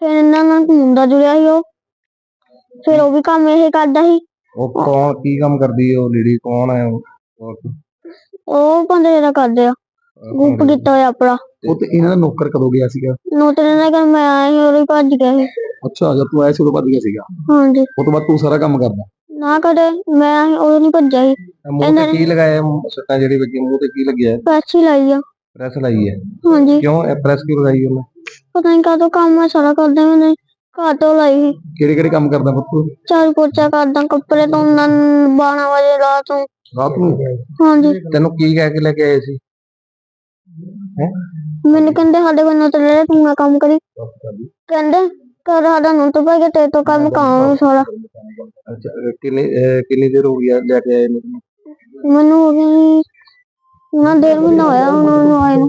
ਫਿਰ ਇਹਨਾਂ ਨਾਲ ਮੁੰਡਾ ਜੁੜਿਆ ਸੀ ਉਹ। ਫਿਰ ਉਹ ਵੀ ਕੰਮ ਇਹ ਕਰਦਾ ਸੀ। ਉਹ ਕੌਣ ਕੀ ਕੰਮ ਕਰਦੀ ਹੈ ਉਹ ਲੇਡੀ ਕੌਣ ਹੈ ਉਹ? ਔਰਤ? ਉਹ ਬੰਦੇ ਦਾ ਕਰਦੇ ਆ। ਗੁੱਪ ਕੀਤਾ ਹੋਇਆ ਆਪਣਾ। ਉਹ ਤੇ ਇਹਨਾਂ ਦਾ ਨੌਕਰ ਕਦੋਂ ਗਿਆ ਸੀਗਾ? ਨੋਟਰ ਨੇ ਕਿਹਾ ਮੈਂ ਆਇਆ ਸੀ ਉਹ ਭੱਜ ਗਿਆ ਸੀ। ਅੱਛਾ ਜਦ ਤੂੰ ਆਇਆ ਸੀ ਉਦੋਂ ਭੱਜ ਗਿਆ ਸੀਗਾ? ਹਾਂਜੀ। ਉਹ ਤੋਂ ਬਾਅਦ ਤੂੰ ਸਾਰਾ ਕੰਮ ਕਰਦਾ? ਨਾ ਕਰੇ ਮੈਂ ਉਦੋਂ ਨਹੀਂ ਭੱਜਿਆ ਸੀ। ਇਹ ਮੂੰਹ ਇਹਨਾਂ ਤੇ ਕੀ ਲਗਾਇਆ ਹੈ? ਸੱਟਾਂ ਜਿਹੜੀ ਵੱਜੀ ਮੂੰਹ ਤੇ ਕੀ ਲੱਗਿਆ ਹੈ? ਪੈਸੇ ਲਾਈ ਆ। ਪ੍ਰੈਸ ਲਾਈ ਹੈ? ਹਾਂਜੀ। ਕਿਉਂ? ਇਹ ਪ੍ਰੈਸ ਕਿਉਂ ਲਗਾਈ ਉਹਨੇ? ਪਤਾ ਨਹੀਂ ਕਾਹਤੋਂ ਕੰਮ ਮੈਂ ਸਾਰਾ ਕਰਦਾ ਮੈਨੇ ਘਰ ਤੋਂ ਲਾਈ ਕਿਹੜੇ ਕਿਹੜੇ ਕੰਮ ਕਰਦਾ ਪੁੱਤ ਝਾੜੂ ਪੋਚਾ ਕਰਦਾ ਕੱਪੜੇ ਧੋਂਦਾ 12 ਵਜੇ ਰਾਤ ਨੂੰ। ਰਾਤ ਨੂੰ? ਹਾਂਜੀ। ਤੈਨੂੰ ਕੀ ਕਹਿ ਕੇ ਲੈ ਕੇ ਆਏ ਸੀ? ਹੈ? ਮੈਨੂੰ ਕਹਿੰਦੇ ਸਾਡੇ ਕੋਲ ਨੋਟ ਲੈ ਲੈ, ਤੂੰ ਨਾ ਕੰਮ ਕਰੀ। ਕਹਿੰਦੇ ਕਰ ਸਾਡਾ ਨੋਟ ਪੈ ਗਿਆ ਤੇਰੇ ਤੋਂ ਕੰਮ ਕਾਉਂ ਸਾਰਾ। ਅੱਛਾ ਕਿੰਨੀ ਕਿੰਨੀ ਦੇਰ ਹੋ ਗਈ ਆ ਲੈ ਕੇ ਆਏ ਨੂੰ? ਮੈਨੂੰ ਹੋ ਗਿਆ ਨਾ ਦੇਰ ਮਹੀਨਾ ਹੋਇਆ ਉਹਨਾਂ ਨੂੰ ਆਏ ਨੂੰ।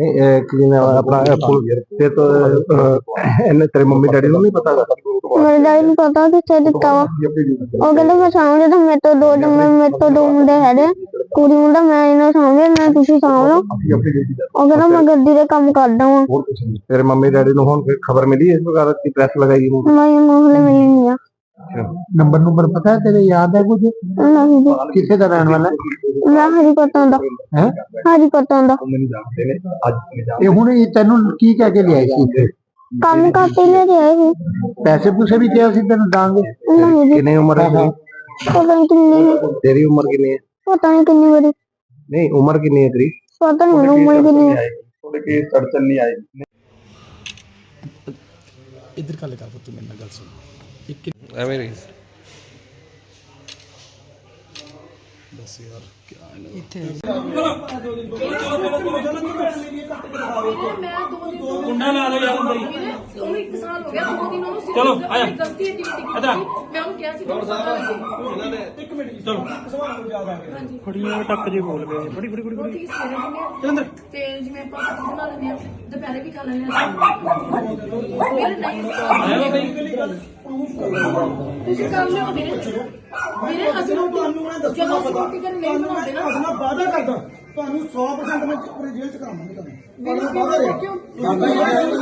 ਆਪਣਾ ਇਹ ਫੁੱਲ ਤੇ ਤਾਂ ਅਹ, ਇਹਨੇ ਤੇਰੇ ਮੰਮੀ ਡੈਡੀ ਨੂੰ ਨਹੀਂ ਪਤਾ ਹੈਗਾ? ਮੇਰੇ ਡੈਡੀ ਨੂੰ ਪਤਾ ਕਿੱਥੇ ਦਿੱਤਾ ਵਾ। ਉਹ ਕਹਿੰਦੇ ਮੈਂ ਸਾਂਭ ਲਿਆ ਤਾਂ ਮੇਰੇ ਤੋਂ ਦੋ ਜਮੇ ਮੇਰੇ ਤੋਂ ਦੋ ਮੁੰਡੇ ਹੈਗੇ ਆ। ਕੁੜੀ ਮੁੰਡਾ ਮੈਂ ਇਹਨਾਂ ਸਾਂਭ ਲਿਆ ਮੈਂ ਤੁਸੀਂ ਸਾਂਭ ਲਓ ਉਹ ਕਹਿੰਦਾ ਮੈਂ ਗੱਡੀ ਦੇ ਕੰਮ ਕਰਦਾ ਵਾਂ। ਹੋਰ ਕੁਝ ਨਹੀਂ। ਤੇਰੇ ਮੰਮੀ ਡੈਡੀ ਨੂੰ ਹੁਣ ਫਿਰ ਖਬਰ ਮਿਲੀ ਇਸ ਵਗਾਰ ਦੀ ਪ੍ਰੈਸ ਲਗਾਈ ਨੂੰ ਮੈਂ ਮੋਹਲੇ ਮਿਲੀ ਨਹੀਂ ਆ। ਨੰਬਰ ਨੰਬਰ ਪਤਾ ਹੈ ਤੇਰੇ ਯਾਦ ਹੈ ਕੁਝ? ਨਹੀਂ ਜੀ। ਕਿੱਥੇ ਦਾ ਰਹਿਣ ਵਾਲਾ ਹੈ? ਮੈਂ ਹਰੀਕੋਟਾਂ ਦਾ ਹੈ? ਹਰੀਕੋਟਾਂ ਦਾ ਮੈਨੂੰ ਜਾਣਦੇ ਨੇ ਅੱਜ ਇਹ ਹੁਣ ਇਹ ਤੈਨੂੰ ਕੀ ਕਹਿ ਕੇ ਲਿਆਇਆ ਸੀ? ਇੱਥੇ ਕੰਮ ਕਰਕੇ ਲੈ ਰਿਹਾ ਸੀ। ਪੈਸੇ ਪੂਸੇ ਵੀ ਕਿਹਾ ਸੀ ਤੈਨੂੰ ਦਾਂਗੇ? ਕਿੰਨੀ ਉਮਰ ਹੈ? ਪਤਾ ਨਹੀਂ ਕਿੰਨੀ। ਤੇਰੀ ਉਮਰ ਕਿੰਨੀ ਹੈ? ਪਤਾ ਨਹੀਂ ਕਿੰਨੀ ਮੇਰੀ। ਨਹੀਂ ਉਮਰ ਕਿੰਨੀ ਹੈ ਤੇਰੀ? ਪਤਾ ਨਹੀਂ ਉਮਰ ਕਿੰਨੀ ਹੈ। ਉਹਦੇ ਕੇ ਅੜਚਨ ਨਹੀਂ ਆਏਗੀ ਇਧਰ ਗੱਲ ਕਰ ਪੁੱਤ ਮੇਰੇ ਨਾਲ ਗੱਲ ਸੁਣ। ਐਵੇਂ ਰਹੀ ਬਸ ਕੀ ਨਾ ਇੱਥੇ ਲਾ ਦੋ ਦਿਨ ਉਹਨੂੰ ਚਲੋ ਆਇਆ। ਗਲਤੀ ਮੈਂ ਉਹਨੂੰ ਕਿਹਾ ਸੀ ਤੁਹਾਨੂੰ ਪਤਾ ਨੇ 1 ਮਿੰਟ ਚਲੋ ਸਵਾਲ ਨੂੰ ਯਾਦ ਆ? ਗਿਆ ਟੱਕ ਜੇ ਬੋਲ ਗਏ ਫੜੀ ਫੜੀ ਫੜੀ ਵੀ ਖਾ ਮੇਰੇ ਨਹੀਂ ਤੁਸੀਂ ਕਰ ਲਿਓ ਮੇਰੇ ਮੇਰੇ ਹਸਬੰਦ ਜਦੋਂ ਅਸੀਂ ਰੋਟੀ ਘਰੇ ਨਹੀਂ ਬਣਾਉਂਦੇ ਨਾ। ਮੈਂ ਵਾਅਦਾ ਕਰਦਾ। ਤੁਹਾਨੂੰ 100% ਮੈਂ ਪੂਰੇ ਜੇਲ੍ਹ ਚ ਕਰਾਵਾਂਗਾ ਤੁਹਾਨੂੰ। ਮੇਰੇ ਤੁਹਾਨੂੰ ਵਾਅਦਾ ਰਿਹਾ ਕਿਉਂ?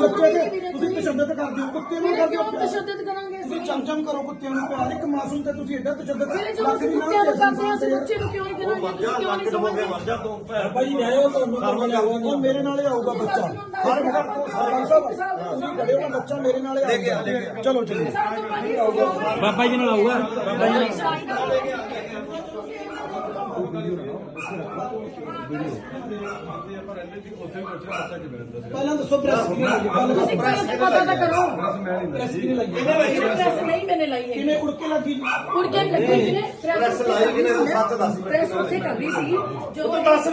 ਬੱਚੇ ਦੇ ਤੁਸੀਂ ਤਸ਼ੱਦਦ ਕਰਦੇ ਹੋ ਕੁੱਤੇ ਨੂੰ ਮੇਰੇ ਕਰਦੇ ਕਿਉਂ ਹੋ ਤਸ਼ੱਦਦ ਕਰਾਂਗੇ ਤੁਸੀਂ ਅਸੀਂ? ਚਮਚਮ ਕਰੋ ਕੁੱਤਿਆਂ ਨੂੰ ਪਿਆਰ ਇੱਕ ਮਾਸੂਮ ਤੇ ਤੁਸੀਂ ਐਡਾ ਤਸ਼ੱਦਦ ਮੇਰੇ ਜਦੋਂ ਅਸੀਂ ਕੁੱਤਿਆਂ ਨੂੰ ਕਰਦੇ ਹਾਂ ਅਸੀਂ ਬੱਚੇ ਨੂੰ ਕਿਉਂ ਨਹੀਂ ਕਰਾਂਗੇ? ਤੁਸੀਂ ਕਿਉਂ ਨਹੀਂ ਸਮਝਦੇ ਭਾਈ ਲਿਆਓ ਤੁਹਾਨੂੰ ਕੰਮ ਲਿਆਓ ਉਹ ਮੇਰੇ ਨਾਲ ਹੀ ਆਊਗਾ ਬੱਚਾ। ਹਰ ਘਰ ਤੋਂ ਸਰਪੰਚ ਸਾਹਿਬ ਤੁਸੀਂ ਖੜੇ ਹੋ ਨਾ ਬੱਚਾ ਮੇਰੇ ਨਾਲ ਹੀ ਆਊਗਾ। ਚਲੋ ਚਲੋ। ਬਾਬਾ ਜੀ ਨਾਲ ਆਊਗਾ। ਬਾਬਾ ਜੀ ਨਾਲ ਪਹਿਲਾਂ ਦੱਸੋ ਪ੍ਰੈਸ ਕਿਹਨੇ ਲਾਈ ਗੱਲ ਤੁਸੀਂ ਪ੍ਰੈਸ ਤੇ ਪਤਾ ਤਾਂ ਕਰੋ। ਪ੍ਰੈਸ ਨਹੀਂ ਮੈਨੇ ਲਾਈ ਹੈ ਕਿਵੇਂ ਉੜ ਕੇ ਲੱਗੀ? ਉੜ ਕੇ ਲੱਗੀ ਜਿਹਨੇ ਪ੍ਰੈਸ ਲਾਈ ਕਿਨੇ ਸੱਚ ਦੱਸ। ਪ੍ਰੈਸ ਉੱਥੇ ਕਰ ਰਹੀ ਸੀ ਜਦੋਂ ਦੱਸ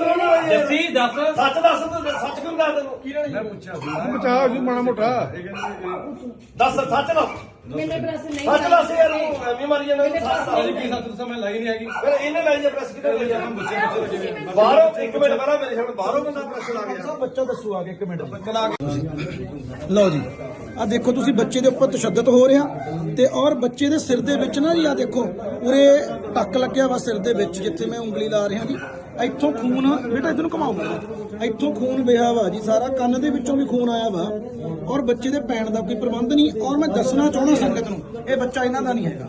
ਜੱਸੀ ਦੱਸ। ਸੱਚ ਦੱਸ ਤੂੰ ਸੱਚ ਕਿਉਂ ਦੱਸ ਤੈਨੂੰ? ਕਿਹਨੇ ਮੈਂ ਪੁੱਛਿਆ ਬਚਾ ਜੀ ਮਾੜਾ ਮੋਟਾ। ਦੱਸ ਸੱਚ ਦੱਸ। ਮੈਨੇ ਪ੍ਰੈਸ ਨਹੀਂ ਸੱਚ। ਦੱਸ ਯਾਰ ਉਹ ਐਵੇਂ ਮਾਰੀ ਜਾਂਦਾ ਮੈਨੇ ਪ੍ਰੈਸ ਨਹੀਂ ਲਾਈ। ਸੱਚ ਦੱਸਾਂ ਮੈਂ ਲਾਈ ਨਹੀਂ ਹੈਗੀ। ਫਿਰ ਇਹਨੇ ਲਾਈ ਹੈ ਪ੍ਰੈਸ ਕਿਤੇ? ਲਾਈ ਹੈ ਤੁਸੀਂ ਮੈਨੂੰ- ਬਾਹਰੋਂ ਇੱਕ ਮਿੰਟ ਬਾਹਰੋਂ ਮੇਰੇ ਸਾਹਮਣੇ ਬਾਹਰੋਂ ਬੰਦਾ ਪ੍ਰੈਸ ਲਾ ਗਿਆ ਬੱਚਾ ਦੱਸੋ ਆ ਕੇ ਇੱਕ ਮਿੰਟ। ਚਲਾ ਕੇ ਲਓ ਜੀ ਆ ਦੇਖੋ ਤੁਸੀਂ ਬੱਚੇ ਦੇ ਉੱਪਰ ਤਸ਼ੱਦਦ ਹੋ ਰਿਹਾ ਤੇ ਔਰ ਬੱਚੇ ਦੇ ਸਿਰ ਦੇ ਵਿੱਚ ਨਾ ਜੀ ਆ ਦੇਖੋ ਉਰੇ ਟੱਕ ਲੱਗਿਆ ਵਾ ਸਿਰ ਦੇ ਵਿੱਚ ਜਿੱਥੇ ਮੈਂ ਉਂਗਲੀ ਲਾ ਰਿਹਾ ਜੀ। ਇੱਥੋਂ ਖੂਨ ਬੇਟਾ ਇਧਰ ਨੂੰ ਘਮਾਓ। ਇੱਥੋਂ ਖੂਨ ਵਹਿਆ ਵਾ ਜੀ ਸਾਰਾ ਕੰਨ ਦੇ ਵਿੱਚੋਂ ਵੀ ਖੂਨ ਆਇਆ ਵਾ। ਔਰ ਬੱਚੇ ਦੇ ਪੈਣ ਦਾ ਕੋਈ ਪ੍ਰਬੰਧ ਨਹੀਂ। ਔਰ ਮੈਂ ਦੱਸਣਾ ਚਾਹੁੰਦਾ ਸੰਗਤ ਨੂੰ ਇਹ ਬੱਚਾ ਇਹਨਾਂ ਦਾ ਨਹੀਂ ਹੈਗਾ।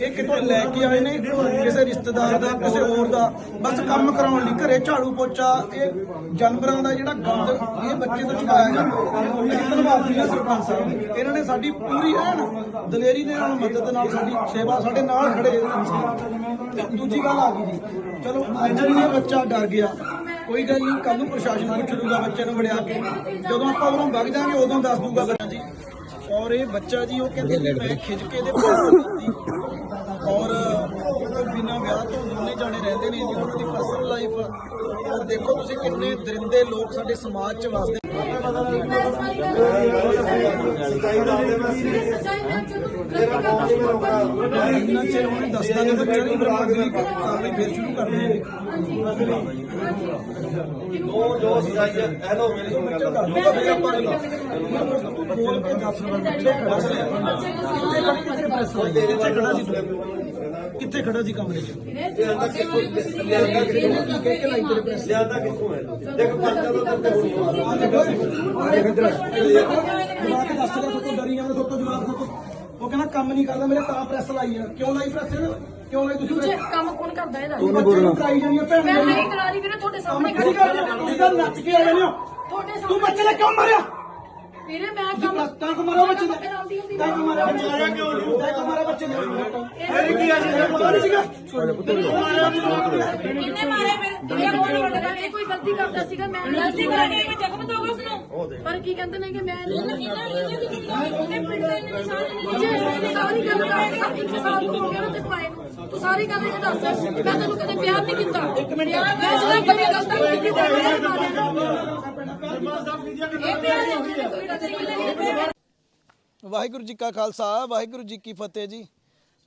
ਇਹ ਕਿਤੋਂ ਲੈ ਕੇ ਆਏ ਨੇ? ਕਿਸੇ ਰਿਸ਼ਤੇਦਾਰ ਦਾ, ਕਿਸੇ ਹੋਰ ਦਾ? ਬਸ ਕੰਮ ਕਰਾਉਣ ਲਈ ਘਰੇ ਝਾੜੂ ਪੋਚਾ, ਇਹ ਜਾਨਵਰਾਂ ਦਾ ਜਿਹੜਾ ਗੰਦ, ਇਹ ਬੱਚੇ ਤੋਂ ਚੁਕਾਇਆ ਜਾਂਦਾ ਅਸੀਂ ਧੰਨਵਾਦੀ ਹਾਂ ਸਰਪੰਚ ਸਾਹਿਬ। ਇਹਨਾਂ ਨੇ ਸਾਡੀ ਪੂਰੀ ਐਨ ਦਲੇਰੀ ਦੇ ਨਾਲ, ਮਦਦ ਨਾਲ, ਸਾਡੀ ਸੇਵਾ ਸਾਡੇ ਨਾਲ ਖੜੇ ਦੂਜੀ ਗੱਲ ਆ ਗਈ ਜੀ। ਚਲੋ, ਅੱਜ ਵੀ ਇਹ ਬੱਚਾ ਡਰ ਗਿਆ। ਕੋਈ ਗੱਲ ਨਹੀਂ ਕੱਲ ਨੂੰ ਪ੍ਰਸ਼ਾਸਨ ਪੁੱਛ ਲੂਗਾ ਬੱਚੇ ਨੂੰ ਵੜਿਆ ਕੇ। ਜਦੋਂ ਆਪਾਂ ਉਦੋਂ ਵਗ ਜਾਾਂਗੇ, ਉਦੋਂ ਦੱਸ ਦੂਗਾ ਬੱਚਾ ਜੀ। ਔਰ ਇਹ ਬੱਚਾ ਜੀ, ਉਹ ਕਹਿੰਦੇ ਵੀ ਮੈਂ ਖਿੱਚ ਕੇ ਇਹਦੇ ਵਿਆਹ ਤੋਂ ਦੋਨੇ ਜਾਣੇ ਰਹਿੰਦੇ ਨੇ ਜੀ ਉਹਨਾਂ ਦੀ ਪਰਸਨਲ ਲਾਈਫ ਔਰ ਦੇਖੋ ਤੁਸੀਂ ਕਿੰਨੇ ਦਰਿੰਦੇ ਲੋਕ ਸਾਡੇ ਸਮਾਜ 'ਚ ਵਸਦੇ ਜੀ ਇੰਨਾ ਚਿਰ ਉਹਨੇ ਦੱਸਦਾ ਨਹੀਂ ਬੱਚਾ ਨਹੀਂ ਫਿਰ ਆਪਾਂ ਅਗਲੀ ਕਾਰਵਾਈ ਫੇਰ ਸ਼ੁਰੂ ਕਰ ਦਿਆਂਗੇ ਦੋ ਦੋ ਸਜਾਈ ਹੈਲੋ ਮੇਰੀ ਸੁਣ ਗੱਲ ਤੂੰ ਬੋਲ ਕੇ ਦੱਸ ਬੱਚੇ ਖੜਾ ਸੀ? ਕਿੱਥੇ ਖੜਾ ਸੀ? ਕਿੱਥੇ ਖੜਾ ਸੀ ਕਮਰੇ 'ਚ? ਲਿਆਂਦਾ ਕਿੱਥੋਂ ਲਿਆਂਦਾ ਕਿੱਥੋਂ ਕੀ ਕਹਿ ਕੇ ਲਾਈ ਤੇਰੇ ਪ੍ਰੈਸ ਲਿਆਂਦਾ ਕਿੱਥੋਂ ਹੈ। ਦੇਖ ਪਰਚਾ ਤਾਂ ਤੇਰੇ ਕੋਲ ਜਵਾਬ ਦੱਸ ਰਿਹਾ ਤੂੰ ਡਰੀ ਜਾਂਦਾ ਤੂੰ ਜਵਾਬ ਤੂੰ ਉਹ ਕਹਿੰਦਾ ਕੰਮ ਨਹੀਂ ਕਰਦਾ ਮੇਰੇ ਤਾਂ ਪ੍ਰੈਸ ਲਾਈ ਆ। ਕਿਉਂ ਲਾਈ ਪ੍ਰੈਸ ਕਿਉਂ ਲਾਈ ਤੁਸੀਂ ਦੂਜੇ ਕੰਮ ਕੌਣ ਕਰਦਾ ਇਹਦਾ? ਤੂੰ ਨੂੰ ਕਰਾਈ ਜਾਨੀ ਆ ਭੈਣ ਮੈਂ ਨਹੀਂ ਕਰਾ ਰਹੀ ਵੀਰੇ ਤੁਹਾਡੇ ਸਾਹਮਣੇ ਖੜੀ ਕਰ ਤੁਸੀਂ ਤਾਂ ਨੱਚ ਕੇ ਆ ਜਾਂਦੇ ਹੋ। ਤੁਹਾਡੇ ਤੂੰ ਸਾਹਮਣੇ ਬੱਚੇ ਨੇ ਕਿਉਂ ਮਾਰਿਆ? ਵੀਰੇ ਮੈਂ ਕੰਮ ਤਾਂ ਕਿ ਮਾਰਿਆ ਬੱਚੇ ਨੇ। ਫਿਰ ਆਉਂਦੀ ਹੁੰਦੀ ਤਾਂ ਕਿ ਮਾਰਿਆ ਬੱਚੇ ਨੇ। ਕਿਉਂ ਨਹੀਂ ਤਾਂ ਕਿ ਮਾਰਿਆ ਬੱਚੇ ਨੇ। ਇਹ ਕੀ ਆ ਜੀ ਪਤਾ ਨਹੀਂ ਸੀਗਾ। ਕਿੰਨੇ ਮਾਰੇ ਮੇਰੇ ਇਹ ਕੋਈ ਗਲਤੀ ਕਰਦਾ ਸੀਗਾ। ਮੈਂ ਗਲਤੀ ਕਰਕੇ ਮੈਂ ਜ਼ਖਮ ਦੋਗਾ ਉਸਨੂੰ। ਪਰ ਕੀ ਕਹਿੰਦੇ ਨੇ ਕਿ ਮੈਂ ਨਹੀਂ ਸਾਰੀ ਗੱਲ ਕਰ ਇੱਕ ਸਾਲ ਹੋ ਗਿਆ ਨਾ ਤੇ ਪਾਏ ਨੂੰ। ਤੂੰ ਸਾਰੀ ਗੱਲ ਇਹ ਦੱਸ। ਮੈਂ ਤੈਨੂੰ ਕਦੇ ਪਿਆਰ ਨਹੀਂ ਕੀਤਾ। ਇੱਕ ਮਿੰਟ। ਮੈਂ ਜਦੋਂ ਕੋਈ ਗਲਤੀ ਕੀਤੀ ਤਾਂ ਮੈਂ ਇਹ ਵਾਹਿਗੁਰੂ ਜੀ ਕਾ ਖਾਲਸਾ, ਵਾਹਿਗੁਰੂ ਜੀ ਕੀ ਫਤਿਹ ਜੀ।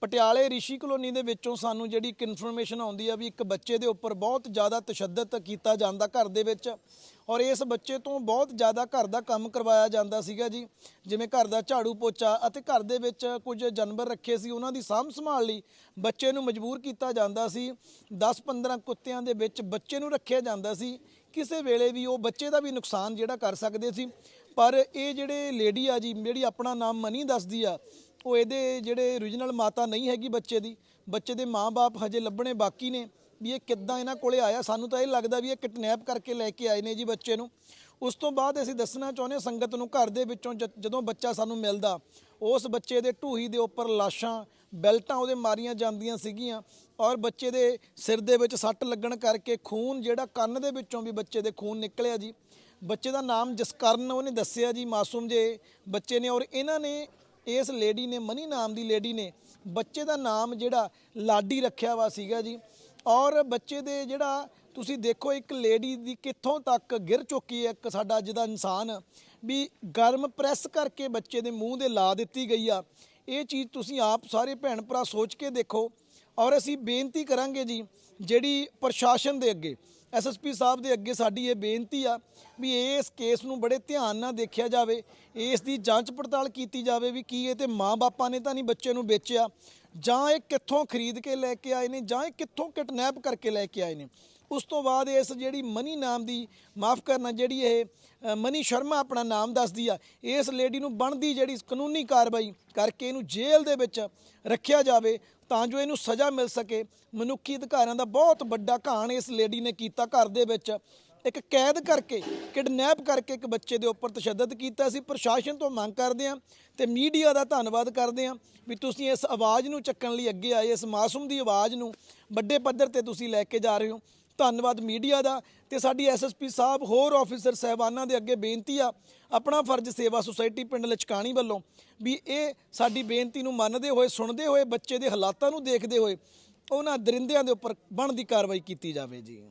ਪਟਿਆਲੇ ਰਿਸ਼ੀ ਕਲੋਨੀ ਦੇ ਵਿੱਚੋਂ ਸਾਨੂੰ ਜਿਹੜੀ ਇੱਕ ਇਨਫੋਰਮੇਸ਼ਨ ਆਉਂਦੀ ਆ ਵੀ ਇੱਕ ਬੱਚੇ ਦੇ ਉੱਪਰ ਬਹੁਤ ਜ਼ਿਆਦਾ ਤਸ਼ੱਦਦ ਕੀਤਾ ਜਾਂਦਾ ਘਰ ਦੇ ਵਿੱਚ ਔਰ ਇਸ ਬੱਚੇ ਤੋਂ ਬਹੁਤ ਜ਼ਿਆਦਾ ਘਰ ਦਾ ਕੰਮ ਕਰਵਾਇਆ ਜਾਂਦਾ ਸੀਗਾ ਜੀ। ਜਿਵੇਂ ਘਰ ਦਾ ਝਾੜੂ ਪੋਚਾ ਅਤੇ ਘਰ ਦੇ ਵਿੱਚ ਕੁਝ ਜਾਨਵਰ ਰੱਖੇ ਸੀ, ਉਹਨਾਂ ਦੀ ਸਾਂਭ ਸੰਭਾਲ ਲਈ ਬੱਚੇ ਨੂੰ ਮਜਬੂਰ ਕੀਤਾ ਜਾਂਦਾ ਸੀ। 10-15 ਕੁੱਤਿਆਂ ਦੇ ਵਿੱਚ ਬੱਚੇ ਨੂੰ ਰੱਖਿਆ ਜਾਂਦਾ ਸੀ। ਕਿਸੇ ਵੇਲੇ ਵੀ ਉਹ ਬੱਚੇ ਦਾ ਵੀ ਨੁਕਸਾਨ ਜਿਹੜਾ ਕਰ ਸਕਦੇ ਸੀ। ਪਰ ਇਹ ਜਿਹੜੇ ਲੇਡੀ ਆ ਜੀ, ਜਿਹੜੀ ਆਪਣਾ ਨਾਮ ਮਨੀ ਦੱਸਦੀ ਆ, ਉਹ ਇਹਦੇ ਜਿਹੜੇ origignal ਮਾਤਾ ਨਹੀਂ ਹੈਗੀ ਬੱਚੇ ਦੀ। ਬੱਚੇ ਦੇ ਮਾਪੇ ਹਜੇ ਲੱਭਣੇ ਬਾਕੀ ਨੇ। ਵੀ ਇਹ ਕਿੱਦਾਂ ਇਹਨਾਂ ਕੋਲੇ ਆਇਆ, ਸਾਨੂੰ ਤਾਂ ਇਹ ਲੱਗਦਾ ਵੀ ਇਹ ਕਿਡਨੈਪ ਕਰਕੇ ਲੈ ਕੇ ਆਏ ਨੇ ਜੀ ਬੱਚੇ ਨੂੰ। ਉਸ ਤੋਂ ਬਾਅਦ ਅਸੀਂ ਦੱਸਣਾ ਚਾਹੁੰਦੇ ਹਾਂ ਸੰਗਤ ਨੂੰ ਘਰ ਦੇ ਵਿੱਚੋਂ ਜਦੋਂ ਬੱਚਾ ਸਾਨੂੰ ਮਿਲਦਾ ਉਸ ਬੱਚੇ ਦੇ ਢੂਹੀ ਦੇ ਉੱਪਰ ਲਾਸ਼ਾਂ, ਬੈਲਟਾਂ ਉਹਦੇ ਮਾਰੀਆਂ ਜਾਂਦੀਆਂ ਸੀਗੀਆਂ ਔਰ ਬੱਚੇ ਦੇ ਸਿਰ ਦੇ ਵਿੱਚ ਸੱਟ ਲੱਗਣ ਕਰਕੇ ਖੂਨ ਜਿਹੜਾ ਕੰਨ ਦੇ ਵਿੱਚੋਂ ਵੀ ਬੱਚੇ ਦੇ ਖੂਨ ਨਿਕਲਿਆ ਜੀ। ਬੱਚੇ ਦਾ ਨਾਮ ਜਸਕਰਨ ਉਹਨੇ ਦੱਸਿਆ ਜੀ ਮਾਸੂਮ ਜੇ ਬੱਚੇ ਨੇ ਔਰ ਇਹਨਾਂ ਨੇ, ਇਸ ਲੇਡੀ ਨੇ, ਮਨੀ ਨਾਮ ਦੀ ਲੇਡੀ ਨੇ ਬੱਚੇ ਦਾ ਨਾਮ ਜਿਹੜਾ ਲਾਡੀ ਰੱਖਿਆ ਵਾ ਸੀਗਾ ਜੀ। ਔਰ ਬੱਚੇ ਦੇ ਜਿਹੜਾ ਤੁਸੀਂ ਦੇਖੋ ਇੱਕ ਲੇਡੀ ਦੀ ਕਿੱਥੋਂ ਤੱਕ ਗਿਰ ਚੁੱਕੀ ਹੈ ਇੱਕ ਸਾਡਾ ਅੱਜ ਦਾ ਇਨਸਾਨ। ਵੀ ਗਰਮ ਪ੍ਰੈਸ ਕਰਕੇ ਬੱਚੇ ਦੇ ਮੂੰਹ ਦੇ ਲਾ ਦਿੱਤੀ ਗਈ ਆ। ਇਹ ਚੀਜ਼ ਤੁਸੀਂ ਆਪ ਸਾਰੇ ਭੈਣ ਭਰਾ ਸੋਚ ਕੇ ਦੇਖੋ। ਔਰ ਅਸੀਂ ਬੇਨਤੀ ਕਰਾਂਗੇ ਜੀ, ਜਿਹੜੀ ਪ੍ਰਸ਼ਾਸਨ ਦੇ ਅੱਗੇ ਐਸਐਸਪੀ ਸਾਹਿਬ ਦੇ ਅੱਗੇ ਸਾਡੀ ਇਹ ਬੇਨਤੀ ਆ ਵੀ ਇਸ ਕੇਸ ਨੂੰ ਬੜੇ ਧਿਆਨ ਨਾਲ ਦੇਖਿਆ ਜਾਵੇ। ਇਸ ਦੀ ਜਾਂਚ ਪੜਤਾਲ ਕੀਤੀ ਜਾਵੇ ਵੀ ਕੀ ਇਹ ਤੇ ਮਾਂ-ਬਾਪਾਂ ਨੇ ਤਾਂ ਨਹੀਂ ਬੱਚੇ ਨੂੰ ਵੇਚਿਆ। ਜਾਂ ਇਹ ਕਿੱਥੋਂ ਖਰੀਦ ਕੇ ਲੈ ਕੇ ਆਏ ਨੇ, ਜਾਂ ਇਹ ਕਿੱਥੋਂ ਕਿਡਨੈਪ ਕਰਕੇ ਲੈ ਕੇ ਆਏ ਨੇ। ਉਸ ਤੋਂ ਬਾਅਦ ਇਸ ਜਿਹੜੀ ਮਨੀ ਨਾਮ ਦੀ, ਮਾਫ ਕਰਨਾ, ਜਿਹੜੀ ਇਹ ਮਨੀ ਸ਼ਰਮਾ ਆਪਣਾ ਨਾਮ ਦੱਸਦੀ ਆ, ਇਸ ਲੇਡੀ ਨੂੰ ਬਣਦੀ ਜਿਹੜੀ ਕਾਨੂੰਨੀ ਕਾਰਵਾਈ ਕਰਕੇ ਇਹਨੂੰ ਜੇਲ੍ਹ ਦੇ ਵਿੱਚ ਰੱਖਿਆ ਜਾਵੇ, ਤਾਂ ਜੋ ਇਹਨੂੰ ਸਜ਼ਾ ਮਿਲ ਸਕੇ। ਮਨੁੱਖੀ ਅਧਿਕਾਰਾਂ ਦਾ ਬਹੁਤ ਵੱਡਾ ਘਾਣ ਇਸ ਲੇਡੀ ਨੇ ਕੀਤਾ ਘਰ ਦੇ ਵਿੱਚ। ਇੱਕ ਕੈਦ ਕਰਕੇ, ਕਿਡਨੈਪ ਕਰਕੇ ਇੱਕ ਬੱਚੇ ਦੇ ਉੱਪਰ ਤਸ਼ੱਦਦ ਕੀਤਾ ਸੀ। ਪ੍ਰਸ਼ਾਸਨ ਤੋਂ ਮੰਗ ਕਰਦੇ ਹਾਂ ਤੇ ਮੀਡੀਆ ਦਾ ਧੰਨਵਾਦ ਕਰਦੇ ਹਾਂ ਵੀ ਤੁਸੀਂ ਇਸ ਆਵਾਜ਼ ਨੂੰ ਚੱਕਣ ਲਈ ਅੱਗੇ ਆਏ, ਇਸ ਮਾਸੂਮ ਦੀ ਆਵਾਜ਼ ਨੂੰ ਵੱਡੇ ਪੱਧਰ ਤੇ ਤੁਸੀਂ ਲੈ ਕੇ ਜਾ ਰਹੇ ਹੋ। ਧੰਨਵਾਦ ਮੀਡੀਆ ਦਾ ਤੇ ਸਾਡੀ ਐਸਐਸਪੀ ਸਾਹਿਬ, ਹੋਰ ਆਫੀਸਰ ਸਹਿਬਾਨਾਂ ਦੇ ਅੱਗੇ ਬੇਨਤੀ ਆ, ਆਪਣਾ ਫਰਜ਼ ਸੇਵਾ ਸੁਸਾਇਟੀ ਪਿੰਡ ਲਚਕਾਣੀ ਵੱਲੋਂ ਵੀ ਇਹ ਸਾਡੀ ਬੇਨਤੀ ਨੂੰ ਮੰਨਦੇ ਹੋਏ, ਸੁਣਦੇ ਹੋਏ, ਬੱਚੇ ਦੇ ਹਾਲਾਤਾਂ ਨੂੰ ਦੇਖਦੇ ਹੋਏ ਉਹਨਾਂ ਦਰਿੰਦਿਆਂ ਦੇ ਉੱਪਰ ਬਣਦੀ ਕਾਰਵਾਈ ਕੀਤੀ ਜਾਵੇ ਜੀ।